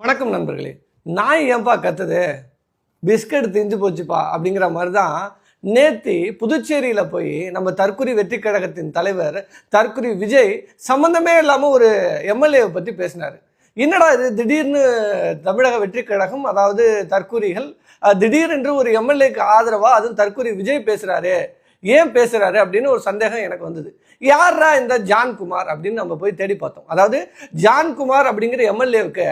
வணக்கம் நண்பர்களே. நாய் ஏன்பா கத்துது? பிஸ்கட் திஞ்சு போச்சுப்பா அப்படிங்கிற மாதிரி தான் நேத்தி புதுச்சேரியில் போய் நம்ம தற்குறி வெற்றி கழகத்தின் தலைவர் தற்குறி விஜய் சம்மந்தமே இல்லாமல் ஒரு எம்எல்ஏவை பற்றி பேசினார். என்னடா இது? திடீர்னு தமிழக வெற்றி கழகம் அதாவது தற்குறிகள் திடீரென்று ஒரு எம்எல்ஏக்கு ஆதரவாக அதுவும் தற்குறி விஜய் பேசுகிறாரு ஏன் பேசுகிறாரு அப்படின்னு ஒரு சந்தேகம் எனக்கு வந்தது. யாரா இந்த ஜான்குமார் அப்படின்னு நம்ம போய் தேடி பார்த்தோம். அதாவது ஜான்குமார் அப்படிங்கிற எம்எல்ஏவுக்கு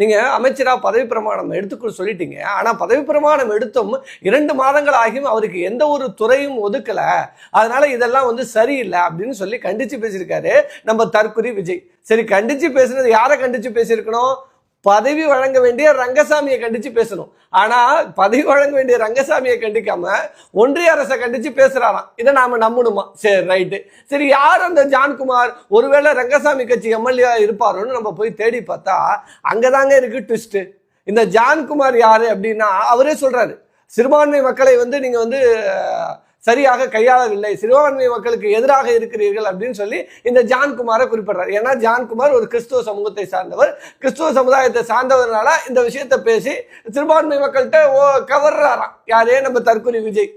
நீங்கள் அமைச்சராக பதவி பிரமாணம் எடுத்துக்கொள்ள சொல்லிட்டீங்க. ஆனால் பதவி பிரமாணம் எடுத்தும் இரண்டு மாதங்கள் ஆகியும் அவருக்கு எந்த ஒரு துறையும் ஒதுக்கலை. அதனால் இதெல்லாம் வந்து சரியில்லை அப்படின்னு சொல்லி கண்டித்து பேசியிருக்காரு நம்ம தற்குறி விஜய். சரி கண்டித்து பேசுனது யாரை கண்டித்து பேசியிருக்கணும்? பதவி வழங்க வேண்டிய ரங்கசாமியை கண்டிச்சு பேசணும். ஆனா பதவி வழங்க வேண்டிய ரங்கசாமியை கண்டிக்காம ஒன்றிய அரசை கண்டிச்சு பேசுறாராம். இதை நாம நம்பணுமா? சரி ரைட்டு. சரி யார் அந்த ஜான்குமார்? ஒருவேளை ரங்கசாமி கட்சி எம்எல்ஏ இருப்பாரோன்னு நம்ம போய் தேடி பார்த்தா அங்கதாங்க இருக்கு ட்விஸ்ட் இந்த ஜான்குமார் யாரு அப்படின்னா அவரே சொல்றாரு. சிறுபான்மை மக்களை வந்து நீங்க வந்து சரியாக கையாளவில்லை. சிறுபான்மை மக்களுக்கு எதிராக இருக்கிறீர்கள் அப்படின்னு சொல்லி இந்த ஜான்குமாரை குறிப்பிடுறார். ஏன்னா ஜான்குமார் ஒரு கிறிஸ்துவ சமூகத்தை சார்ந்தவர். கிறிஸ்துவ சமுதாயத்தை சார்ந்தவர்னால இந்த விஷயத்தை பேசி சிறுபான்மை மக்கள்கிட்ட ஓ கவர்றாராம் யாரே நம்ம தற்கொலை விஜய்?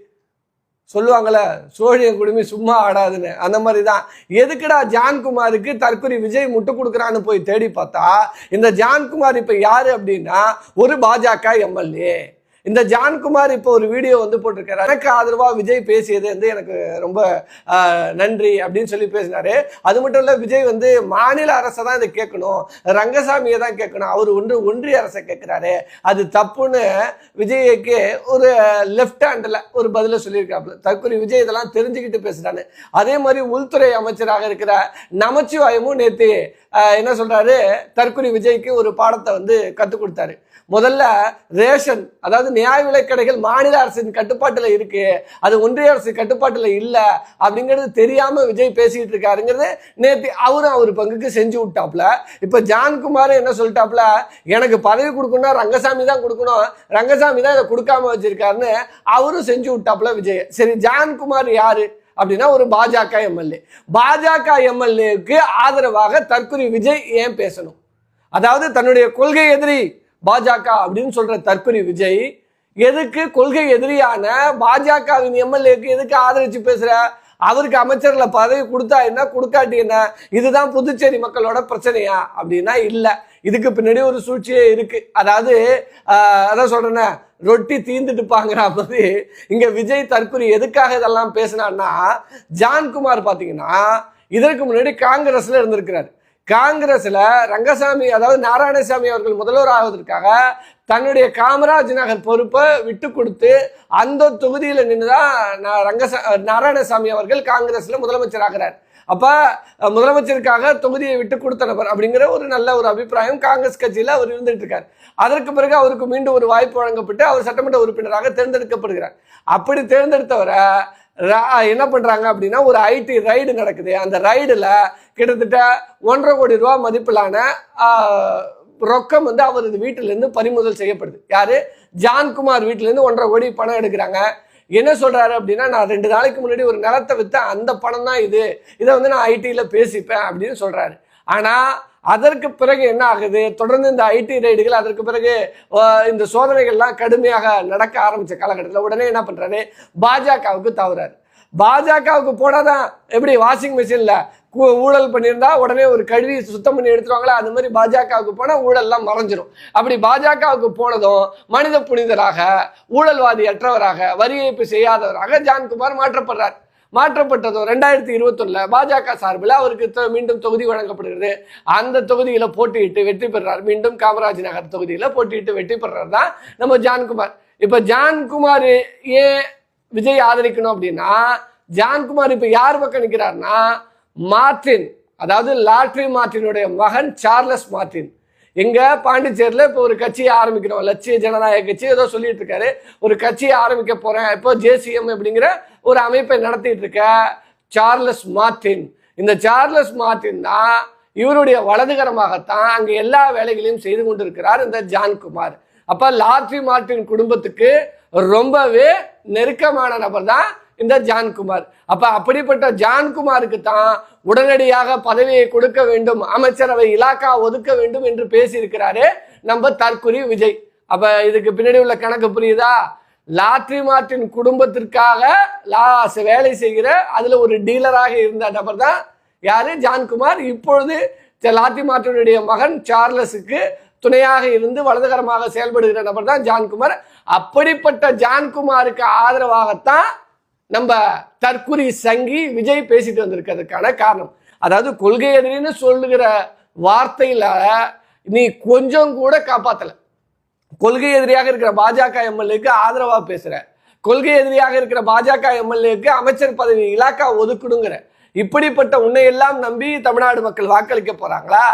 சொல்லுவாங்கல்ல சோழிய குடுமி சும்மா ஆடாதுன்னு. அந்த மாதிரி தான் எதுக்குடா ஜான்குமாருக்கு தற்கொலை விஜய் முட்டு கொடுக்குறான்னு போய் தேடி பார்த்தா இந்த ஜான்குமார் இப்போ யாரு அப்படின்னா ஒரு பாஜக எம்எல்ஏ இந்த ஜான்குமார் இப்போ ஒரு வீடியோ வந்து போட்டிருக்காரு. எனக்கு ஆதரவாக விஜய் பேசியது வந்து எனக்கு ரொம்ப நன்றி அப்படின்னு சொல்லி பேசினாரு. அது மட்டும் இல்லை விஜய் வந்து மாநில அரசை தான் இதை கேட்கணும். ரங்கசாமியை தான் கேட்கணும். அவர் ஒன்று ஒன்றிய அரசை கேட்குறாரு. அது தப்புன்னு விஜய்க்கு ஒரு லெஃப்ட் ஹேண்டில் ஒரு பதில சொல்லியிருக்காப்புல. தற்கொலை விஜய் இதெல்லாம் தெரிஞ்சுக்கிட்டு பேசுறாரு. அதே மாதிரி உள்துறை அமைச்சராக இருக்கிற நமச்சிவாயமும் நேற்று என்ன சொல்றாரு? தற்கொலை விஜய்க்கு ஒரு பாடத்தை வந்து கற்றுக் கொடுத்தாரு. முதல்ல ரேஷன் அதாவது நியாய விலைக்கடைகள் மாநில அரசின் கட்டுப்பாட்டில் இருக்கு. அது ஒன்றிய அரசு கட்டுப்பாட்டில் இல்லை. அப்படிங்கிறது தெரியாம விஜய் பேசிட்டு இருக்காருங்கிறது நேத்து அவரும் அவர் பங்குக்கு செஞ்சு விட்டாப்ல. இப்ப ஜான்குமார் என்ன சொல்லிட்டாப்ல? எனக்கு பதவி கொடுக்கணும்னா ரங்கசாமி தான் கொடுக்கணும். ரங்கசாமி தான் இதை கொடுக்காம வச்சிருக்காருன்னு அவரும் செஞ்சு விட்டாப்ல விஜய். சரி ஜான்குமார் யாரு? அப்படின்னா ஒரு பாஜக எம்எல்ஏ. பாஜக எம்எல்ஏக்கு ஆதரவாக தற்கொலை விஜய் ஏன் பேசணும்? அதாவது தன்னுடைய கொள்கை எதிரி பாஜக அப்படின்னு சொல்ற தற்கொலை விஜய் எதுக்கு கொள்கை எதிரியான பாஜகவின் எம்எல்ஏக்கு எதுக்கு ஆதரிச்சு பேசுற? அவருக்கு அமைச்சர்ல பதவி கொடுத்தா என்ன கொடுக்காட்டி என்ன? இதுதான் புதுச்சேரி மக்களோட பிரச்சனையா? அப்படின்னா இல்ல. இதுக்கு பின்னாடி ஒரு சூழ்ச்சியே இருக்கு. அதாவது அதான் சொல்றேனே ரொட்டி தீந்துட்டு பாங்கிற மாதிரி இங்க விஜய் தற்கொலை எதுக்காக இதெல்லாம் பேசினான்னா ஜான்குமார் பாத்தீங்கன்னா இதற்கு முன்னாடி காங்கிரஸ்ல இருந்திருக்கிறார். காங்கிரஸ்ல ரங்கசாமி அதாவது நாராயணசாமி அவர்கள் முதல்வர் ஆவதற்காக தன்னுடைய காமராஜ் நகர் பொறுப்பை விட்டு கொடுத்து அந்த தொகுதியில் நின்றுதான் நான் ரங்கசா நாராயணசாமி அவர்கள் காங்கிரஸ்ல முதலமைச்சர் ஆகிறார் அப்ப முதலமைச்சருக்காக தொகுதியை விட்டு கொடுத்த நபர் அப்படிங்கிற ஒரு நல்ல ஒரு அபிப்பிராயம் காங்கிரஸ் கட்சியில அவர் இருந்துட்டு இருக்கார். அதற்கு பிறகு அவருக்கு மீண்டும் ஒரு வாய்ப்பு வழங்கப்பட்டு அவர் சட்டமன்ற உறுப்பினராக தேர்ந்தெடுக்கப்படுகிறார். அப்படி தேர்ந்தெடுத்தவரை என்ன பண்றாங்க அப்படின்னா ஒரு ஐடி ரைடு நடக்குது. அந்த ரைடுல கிட்டத்தட்ட ஒன்றரை கோடி ரூபா மதிப்பிலான ரொக்கம் வந்து அவரது வீட்டிலேருந்து பறிமுதல் செய்யப்படுது. யாரு? ஜான்குமார் வீட்டிலேருந்து ஒன்றரை கோடி பணம் எடுக்கிறாங்க. என்ன சொல்கிறாரு அப்படின்னா நான் ரெண்டு நாளைக்கு முன்னாடி ஒரு நிலத்தை விற்று அந்த பணம் தான் இது. இதை வந்து நான் ஐடியில் பேசிப்பேன் அப்படின்னு சொல்கிறாரு ஆனால் அதற்கு பிறகு என்ன ஆகுது? தொடர்ந்து இந்த ஐடி ரைடுகள் அதற்கு பிறகு இந்த சோதனைகள்லாம் கடுமையாக நடக்க ஆரம்பித்த காலகட்டத்தில் உடனே என்ன பண்ணுறாரு பாஜகவுக்கு தவறாரு. பாஜகவுக்கு போனாதான் எப்படி வாஷிங் மிஷினில் ஊழல் பண்ணியிருந்தா உடனே ஒரு கழுவி சுத்தம் பண்ணி எடுத்துருவாங்களா? அந்த மாதிரி பாஜகவுக்கு போனால் ஊழல்லாம் மறைஞ்சிரும். அப்படி பாஜகவுக்கு போனதும் மனித புனிதராக ஊழல்வாதி அற்றவராக வரி ஏய்ப்பு செய்யாதவராக ஜான்குமார் மாற்றப்படுறார். மாற்றப்பட்டதும் ரெண்டாயிரத்தி இருபத்தொன்னில் பாஜக சார்பில் அவருக்கு மீண்டும் தொகுதி வழங்கப்படுகிறது. அந்த தொகுதியில் போட்டியிட்டு வெற்றி பெறுறார் மீண்டும் காமராஜ் நகர் தொகுதியில் போட்டியிட்டு வெற்றி பெறுறார் தான் நம்ம ஜான்குமார். இப்போ ஜான்குமார் ஏன் விஜய் ஆதரிக்கணும் அப்படின்னா ஜான்குமார் இப்ப யார் பக்கம் நிற்கிறார்னா மார்டின் அதாவது லாட்ரி மார்டினுடைய மகன் சார்லஸ் மார்டின். எங்க பாண்டிச்சேரியில் இப்போ ஒரு கட்சியை ஆரம்பிக்கிறோம். லட்சிய ஜனநாயக கட்சி ஏதோ சொல்லிட்டு இருக்காரு. ஒரு கட்சியை ஆரம்பிக்க போறேன். இப்போ ஜேசிஎம் அப்படிங்கிற ஒரு அமைப்பை நடத்திட்டு இருக்க சார்லஸ் மார்டின். இந்த சார்லஸ் மார்டின் தான் இவருடைய வலதுகரமாகத்தான் அங்கே எல்லா வேலைகளையும் செய்து கொண்டிருக்கிறார் இந்த ஜான்குமார். அப்ப லாட்ரி மார்டின் குடும்பத்துக்கு ரொம்பவே நெருக்கமான நபர் தான் இந்த ஜான்குமார். அப்ப அப்படிப்பட்ட ஜான்குமாருக்கு தான் உடனடியாக பதவியை கொடுக்க வேண்டும் அமைச்சரவை இலாக்கா ஒதுக்க வேண்டும் என்று பேசியிருக்கிறாரு நம்ம தற்குறி விஜய். அப்ப இதுக்கு பின்னாடி உள்ள கணக்கு புரியுதா? லாட்ரி மார்ட்டின் குடும்பத்திற்காக லா வேலை செய்கிற அதுல ஒரு டீலராக இருந்த நபர் தான் யாரு? ஜான்குமார். இப்பொழுது லாட்ரி மார்ட்டினுடைய மகன் சார்லஸுக்கு துணையாக இருந்து வலதுகரமாக செயல்படுகிற நபர் தான் ஜான்குமார். அப்படிப்பட்ட ஜான்குமாருக்கு ஆதரவாகத்தான் நம்ம தற்குறி சங்கி விஜய் பேசிட்டு வந்திருக்கிறதுக்கான காரணம். அதாவது கொள்கை எதிரின்னு சொல்லுகிற வார்த்தையில நீ கொஞ்சம் கூட காப்பாத்தல. கொள்கை எதிரியாக இருக்கிற பாஜக எம்எல்ஏக்கு ஆதரவா பேசுற. கொள்கை எதிரியாக இருக்கிற பாஜக எம்எல்ஏக்கு அமைச்சர் பதவி இலாக்கா ஒதுக்கணுங்கிற இப்படிப்பட்ட உன்னை எல்லாம் நம்பி தமிழ்நாடு மக்கள் வாக்களிக்க போறாங்களா?